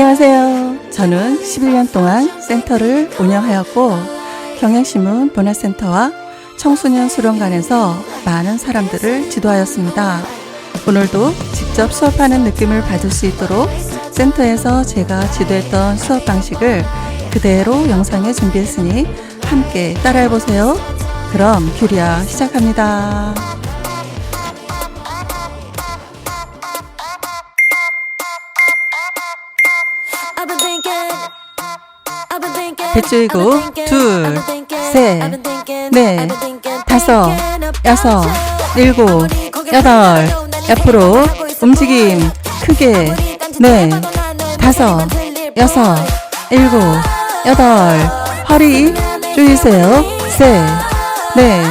안녕하세요. 저는 11년 동안 센터를 운영하였고 경향신문 문화센터와 청소년 수련관에서 많은 사람들을 지도하였습니다. 오늘도 직접 수업하는 느낌을 받을 수 있도록 센터에서 제가 지도했던 수업 방식을 그대로 영상에 준비했으니 함께 따라해 보세요. 그럼 규리아 시작합니다. Thinking, 둘, 셋, 넷, 다섯, 여섯. 일곱, 여덟, 옆으로 움직임. 크게 딴짓 네, 다섯, 여섯, 뿐. 일곱, 여덟, 허리 조이세요. 셋, 넷,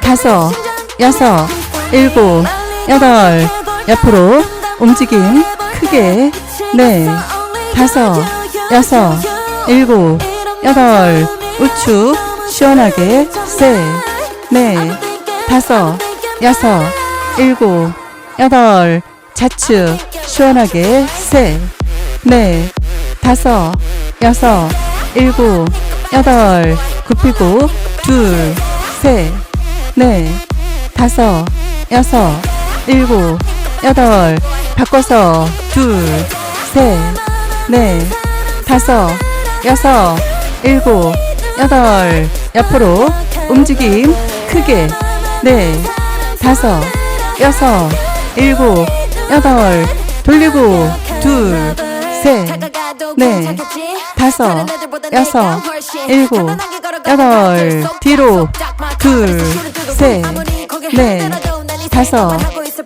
다섯, 여섯, 일곱, 여덟, 옆으로 움직임 크게 넷, 다섯, 여섯, 일곱, 여덟, 우측 시원하게 셋, 넷, 다섯, 여섯, 일곱, 여덟, 좌측 시원하게 셋, 넷, 다섯, 여섯, 일곱, 여덟, 굽히고 둘, 셋, 넷, 다섯, 여섯, 일곱, 여덟, 바꿔서 둘, 셋, 넷, 다섯, 여섯, 일곱, 여덟, 옆으로 움직임 크게. 넷, 다섯, 여섯, 일곱, 여덟, 돌리고 둘, 셋, 넷, 다섯, 여섯, 일곱, 여덟, 뒤로 둘, 셋, 넷, 다섯,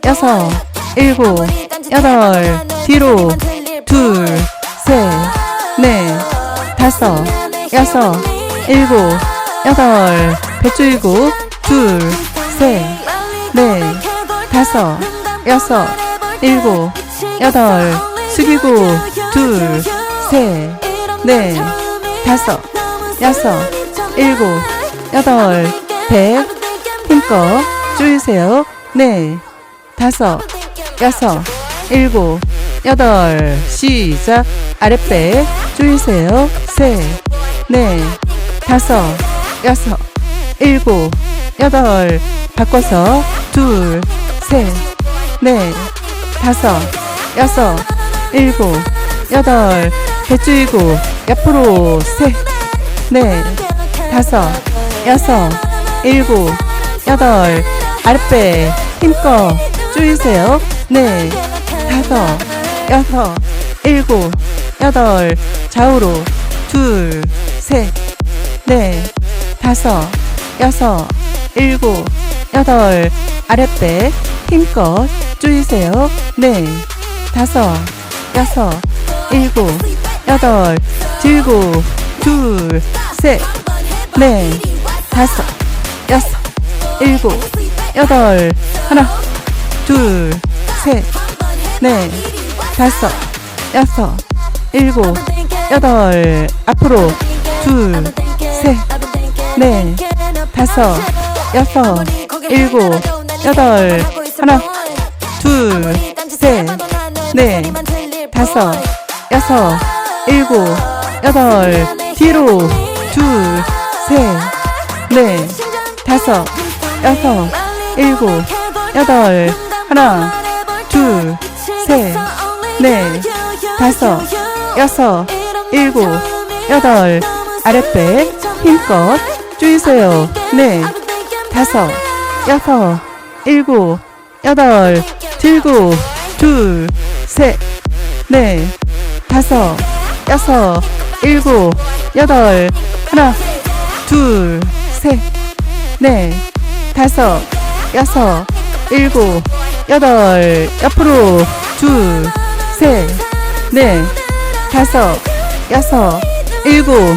여섯, 일곱, 여덟, 뒤로 둘, 셋, 넷, 다섯, 여섯, 일곱, 여덟, 배추이고 둘, 셋, 넷, 다섯, 여섯, 일곱, 여덟, 숙이고 둘, 셋, 넷, 다섯, 여섯, 일곱, 여덟, 백, 힘껏 조이세요. 네, 다섯, 여섯, 일곱, 여덟, 시작. 아랫배 조이세요. 셋, 넷, 다섯, 여섯, 일곱, 여덟, 바꿔서 둘, 셋, 넷, 다섯, 여섯, 일곱, 여덟, 배추이고 옆으로 셋, 넷, 다섯, 여섯, 일곱, 여덟, 아랫배 힘껏 조이세요. 네, 다섯, 여섯, 일곱, 여덟, 좌우로 둘, 셋, 넷, 다섯, 여섯, 일곱, 여덟, 아랫배 힘껏 조이세요. 네, 다섯, 여섯, 일곱, 여덟, 들고 둘, 셋, 넷, 다섯, 여섯, 일곱, 여덟, 하나, 둘, 셋, 넷, 다섯, 여섯, 일곱, 여덟, 앞으로 둘, 셋, 넷, 다섯, 여섯, 일곱, 여덟, 하나, 둘, 셋, 넷, 다섯, 여섯, 일곱, 여덟, 뒤로 둘, 셋, 넷, 다섯, 여섯, 일곱, 여덟, 하나, 둘, 셋, 넷, 다섯, 여섯, 일곱, 여덟, 아랫배 힘껏 조이세요. 네, 다섯, 여섯, 일곱, 여덟, 들고 둘, 셋, 넷, 다섯, 여섯, 일곱, 여덟, 하나, 둘, 셋, 넷, 다섯, 여섯, 일곱, 여덟, 옆으로 둘, 셋, 넷, 다섯, 여섯, 일곱,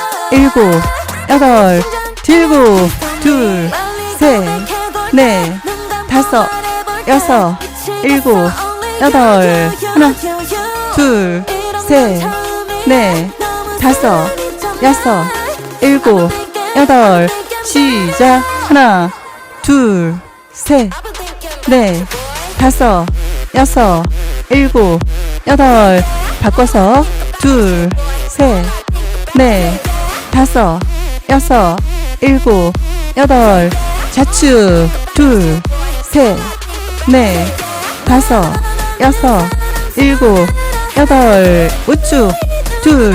일곱, 여덟, 일곱, 둘, 셋, 넷, 다섯, 여섯, 일곱, 여덟, 하나, 둘, 셋, 넷, 다섯, 여섯, 일곱, 여덟, 시작. 하나, 둘, 셋, 넷, 다섯, 여섯, 일곱, 여덟, 바꿔서 둘, 셋, 넷, 다섯, 여섯, 일곱, 여덟, 좌측 둘, 셋, 넷, 다섯, 여섯, 일곱, 여덟, 우측 둘,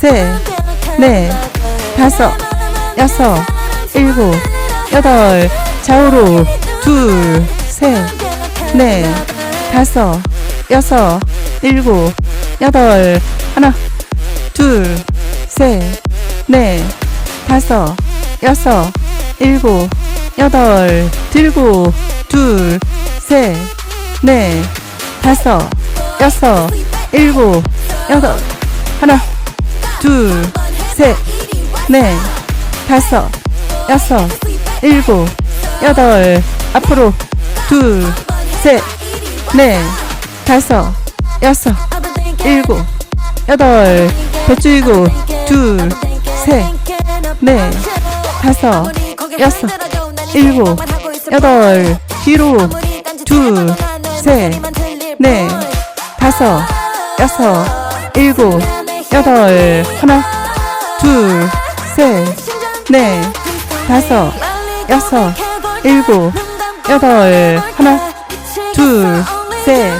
셋, 넷, 다섯, 여섯, 일곱, 여덟, 좌우로 둘, 셋, 넷, 다섯, 여섯, 일곱, 여덟, 하나, 둘, 셋, 넷, 다섯, 여섯, 일곱, 여덟, 일곱, 둘, 셋, 넷, 다섯, 여섯, 일곱, 여덟, 하나, 둘, 셋, 넷, 다섯, 여섯, 일곱, 여덟, 앞으로, 둘, 셋, 넷, 다섯, 여섯, 일곱, 여덟, 배추이고, 둘, 셋, 넷, 다섯, 여섯, 일곱, 여덟, 뒤로, 둘, 셋, 넷, 다섯, 여섯, 일곱, 여덟, 하나, 둘, 셋, 넷, 다섯, 여섯, 일곱, 여덟, 하나, 둘, 셋,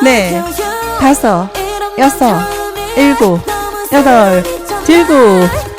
넷, 다섯, 여섯, 일곱, 여덟, 일곱,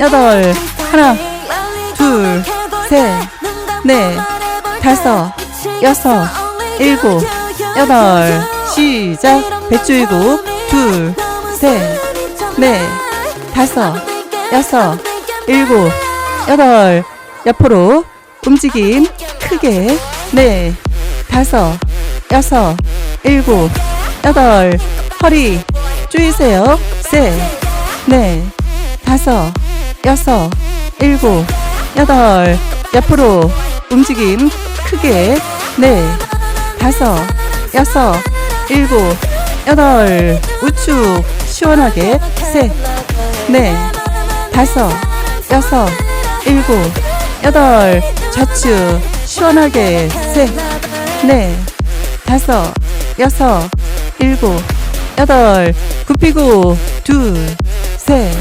여덟, 하나, 둘, 셋, 넷, 다섯, 여섯, 일곱, 여덟, 시작. 배추이고, 둘, 셋, 넷, 다섯, 여섯, 일곱, 여덟, 옆으로 움직임 크게, 넷, 다섯, 여섯, 일곱, 여덟, 허리 조이세요. 셋, 넷, 다섯, 여섯, 일곱, 여덟, 옆으로 움직임 크게, 넷, 다섯, 여섯, 일곱, 여덟, 우측 시원하게, 셋, 넷, 다섯, 여섯, 일곱, 여덟, 좌측 시원하게, 셋, 넷, 다섯, 여섯, 일곱, 여덟, 굽히고, 둘, 셋,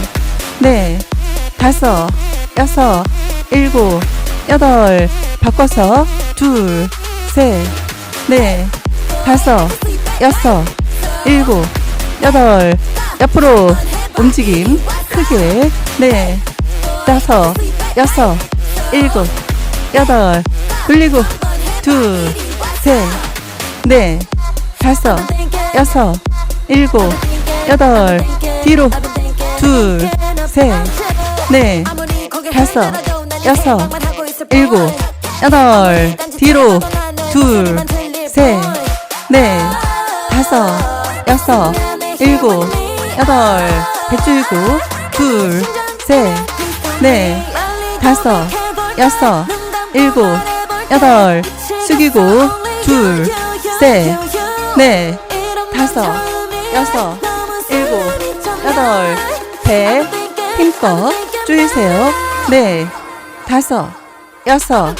넷, 다섯, 여섯, 일곱, 여덟, 바꿔서, 둘, 셋, 넷, 다섯, 여섯, 일곱, 여덟, 옆으로 움직임 크게, 넷, 다섯, 여섯, 일곱, 여덟, 돌리고, 둘, 셋, 넷, 다섯, 여섯, 일곱, 여덟, 뒤로, 둘, 셋, 넷, 다섯, 여섯, 일곱, 여덟, 뒤로, 둘, 셋, 넷, 다섯, 여섯, 일곱, 여덟, 배추이고, 둘, 셋, 넷, 다섯, 여섯, 일곱, 여덟, 숙이고, 둘, 셋, 넷, 다섯, 여섯, 일곱, 여덟, 배 힘껏 조이세요. 네, 다섯, 여섯,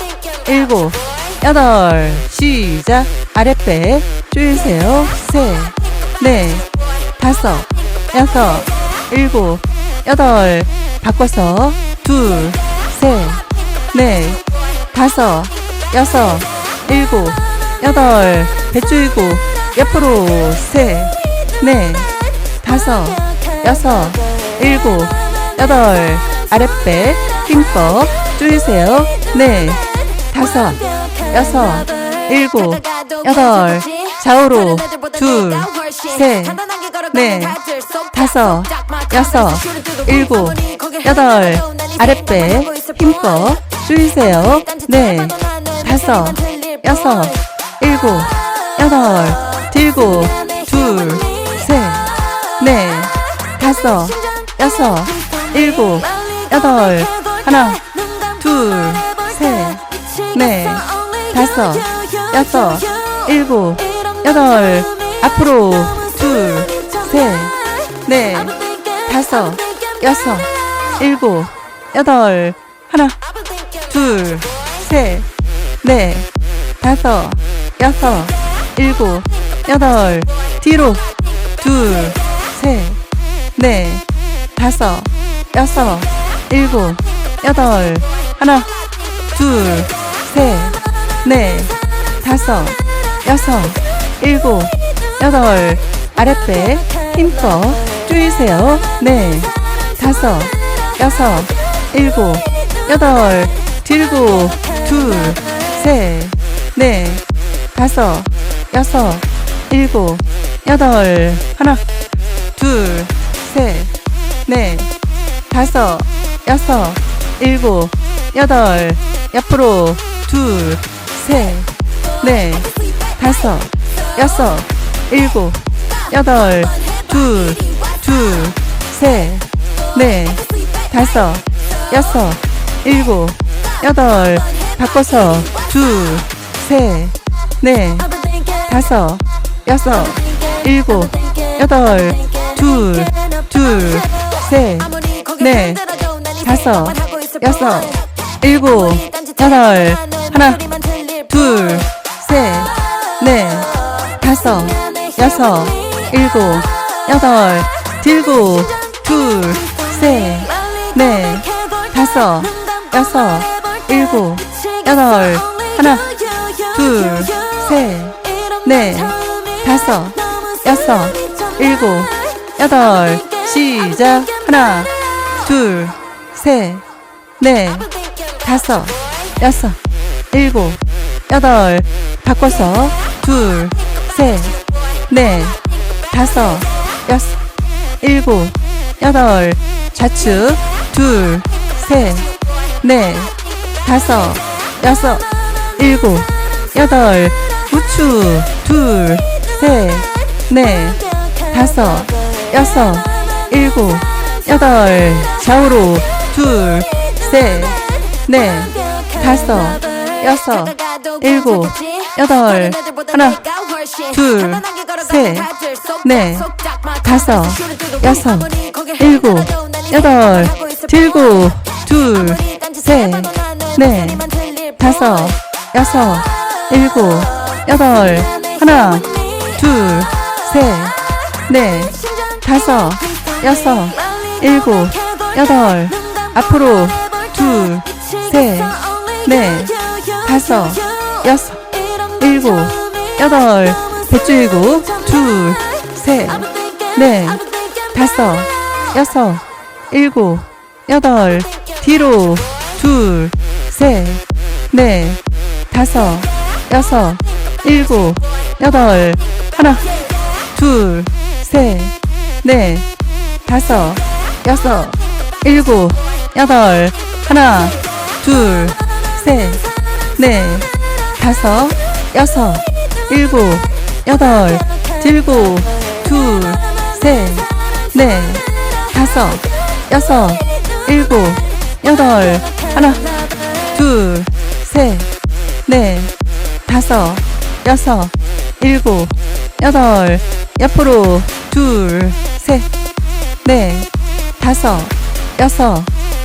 일곱, 여덟, 시작. 아랫배 조이세요. 셋, 넷, 다섯, 여섯, 일곱, 여덟, 바꿔서 둘, 셋, 넷, 다섯, 여섯, 일곱, 여덟, 배 조이고 옆으로 셋, 넷, 다섯, 여섯, 일곱, 여덟, 아랫배 힘껏 조이세요. 네, 다섯, 여섯, 일곱, 여덟, 좌우로 둘, 셋, 넷, 다섯, 여섯, 일곱, 여덟, 아랫배 힘껏 조이세요. 네, 다섯, 여섯, 일곱, 여덟, 일곱, 둘, 셋, 넷, 다섯, 여섯, 일곱, 여덟, 하나, 둘, 셋, 넷, 다섯, 여섯, 일곱, 여덟, 앞으로 둘, 셋, 넷, 다섯, 여섯, 일곱, 여덟, 하나, 둘, 셋, 넷, 다섯, 여섯, 일곱, 여덟, 뒤로, 둘, 셋, 넷, 다섯, 여섯, 일곱, 여덟, 하나, 둘, 셋, 넷, 다섯, 여섯, 일곱, 여덟, 아랫배 힘껏 조이세요. 네, 다섯, 여섯, 일곱, 여덟, 들고, 둘, 셋, 넷, 다섯, 여섯, 일곱, 여덟, 하나, 둘, 셋, 넷, 다섯, 여섯, 일곱, 여덟, 옆으로 둘, 셋, 넷, 다섯, 여섯, 일곱, 여덟, 둘, 둘, 셋, 넷, 다섯, 여섯, 일곱, 여덟, 바꿔서 둘, 셋, 넷, 다섯, 여섯, 일곱, 여덟, 둘, 둘, 셋, 넷, 다섯, 여섯, 일곱, 여덟, 하나, 둘, 셋, 넷, 다섯, 여섯, 일곱, 여덟, 들고, 둘, 셋, 넷, 다섯, 여섯, 일곱, 여덟, 하나, 둘, 셋, 넷, 다섯, 여섯, 일곱, 여덟, 시작. 하나, 둘, 셋, 넷, 다섯, 여섯, 일곱, 여덟, 바꿔서 둘, 셋, 넷, 다섯, 여섯, 일곱, 여덟, 좌측 둘, 셋, 넷, 다섯, 여섯, 일곱, 여덟, 우측 둘, 셋, 넷, 다섯, 여섯, 일곱, 여덟, 좌우로 둘, 셋, 넷, 다섯, 여섯, 일곱, 여덟, 하나, 둘, 셋, 넷, 다섯, 여섯, 일곱, 여덟, 들고, 둘, 셋, 넷, 다섯, 여섯, 일곱, 여덟, 하나, 둘, 셋, 넷, 다섯, 여섯, 일곱, 여덟, 앞으로 둘, 셋, 넷, 다섯, 여섯, 일곱, 여덟, 배줄고 둘, 셋, 넷, 다섯, 여섯, 일곱, 여덟, 뒤로 둘, 셋, 넷, 다섯, 여섯, 일곱, 여덟, 하나, 둘, 셋, 넷, 다섯, 여섯, 일곱, 여덟, 하나, 둘, 셋, 넷, 다섯, 여섯, 일곱, 여덟, 들고, 둘, 셋, 넷, 다섯, 여섯, 일곱, 여덟, 하나, 둘, 셋, 넷, 다섯, 여섯, 일곱, 여덟, 옆으로 둘, 셋, 네, 다섯, 여섯,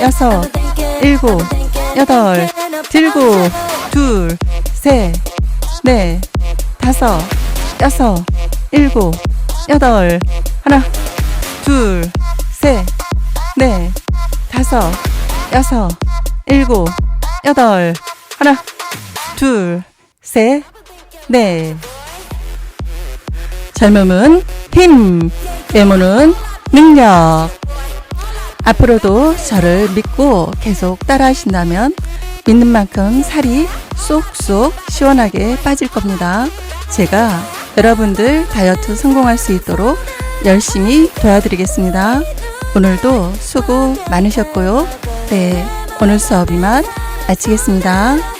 여섯. 일곱. 여덟, you. 둘, 셋, 넷, 다섯, 여섯, 일곱, 여덟, 하나, 둘, 셋, 넷, 다섯, 여섯, 일곱, 여덟, 하나, 둘, 셋, 넷. 젊음은 힘, 외모는 능력. 앞으로도 저를 믿고 계속 따라 하신다면 믿는 만큼 살이 쏙쏙 시원하게 빠질 겁니다. 제가 여러분들 다이어트 성공할 수 있도록 열심히 도와드리겠습니다. 오늘도 수고 많으셨고요. 네, 오늘 수업 이만 마치겠습니다.